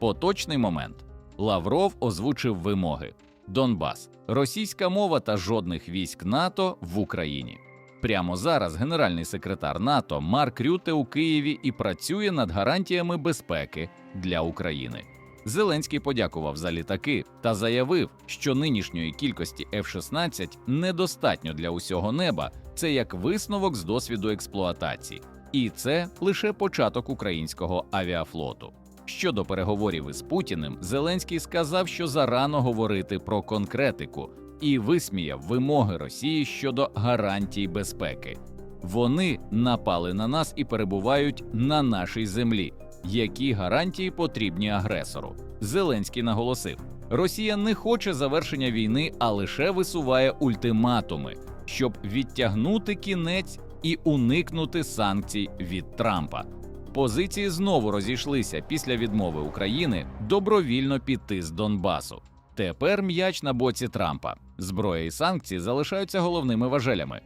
Поточний момент. Лавров озвучив вимоги: Донбас, російська мова та жодних військ НАТО в Україні. Прямо зараз генеральний секретар НАТО Марк Рюте у Києві і працює над гарантіями безпеки для України. Зеленський подякував за літаки та заявив, що нинішньої кількості F-16 недостатньо для усього неба. Це як висновок з досвіду експлуатації, і це лише початок українського авіафлоту. Щодо переговорів із Путіним, Зеленський сказав, що зарано говорити про конкретику і висміяв вимоги Росії щодо гарантій безпеки. Вони напали на нас і перебувають на нашій землі. Які гарантії потрібні агресору? Зеленський наголосив: Росія не хоче завершення війни, а лише висуває ультиматуми, щоб відтягнути кінець і уникнути санкцій від Трампа. Позиції знову розійшлися після відмови України добровільно піти з Донбасу. Тепер м'яч на боці Трампа. Зброя і санкції залишаються головними важелями.